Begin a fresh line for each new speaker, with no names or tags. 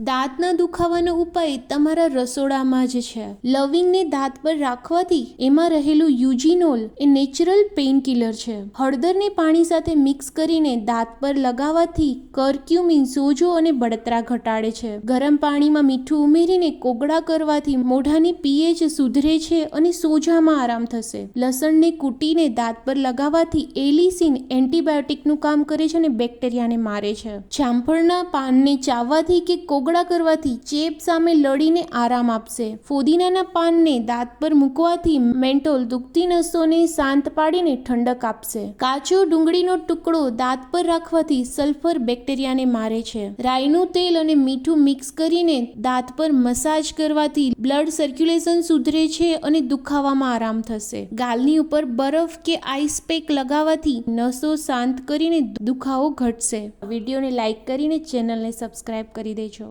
દાંતના દુખાવાનો ઉપાય તમારા રસોડામાં જ છે. લવિંગને દાંત પર રાખવાથી એમાં રહેલું યુજીનોલ એ નેચરલ પેઇન કિલર છે. હળદરને પાણી સાથે મિક્સ કરીને દાંત પર લગાવવાથી કર્ક્યુમિન, સોજો અને બળતરા ઘટાડે છે. ગરમ પાણીમાં મીઠું ઉમેરીને કોગળા કરવાથી મોઢાની પીએચ સુધરે છે અને સોજામાં આરામ થશે. લસણને કૂટીને દાંત પર લગાવવાથી એલિસિન એન્ટીબાયોટિકનું કામ કરે છે અને બેક્ટેરિયાને મારે છે. જામફળના પાનને ચાવવાથી કે કોગળા કરવાથી ચેપ સામે લડીને આરામ આપશે. ફોદીનાના પાનને દાંત પર મૂકવાથી મેન્ટોલ દુખતી નસોને શાંત પાડીને ઠંડક આપશે. કાચો ડુંગળીનો ટુકડો દાંત પર રાખવાથી સલ્ફર બેક્ટેરિયાને મારે છે. રાઈનું તેલ અને મીઠું મિક્સ કરીને દાંત પર મસાજ કરવાથી બ્લડ સર્ક્યુલેશન સુધરે છે અને દુખાવામાં આરામ થશે. ગાલની ઉપર બરફ કે આઈસ પેક લગાવવાથી નસો શાંત કરીને દુખાવો ઘટશે. વિડીયોને લાઈક કરીને ચેનલને સબસ્ક્રાઇબ કરી દેજો.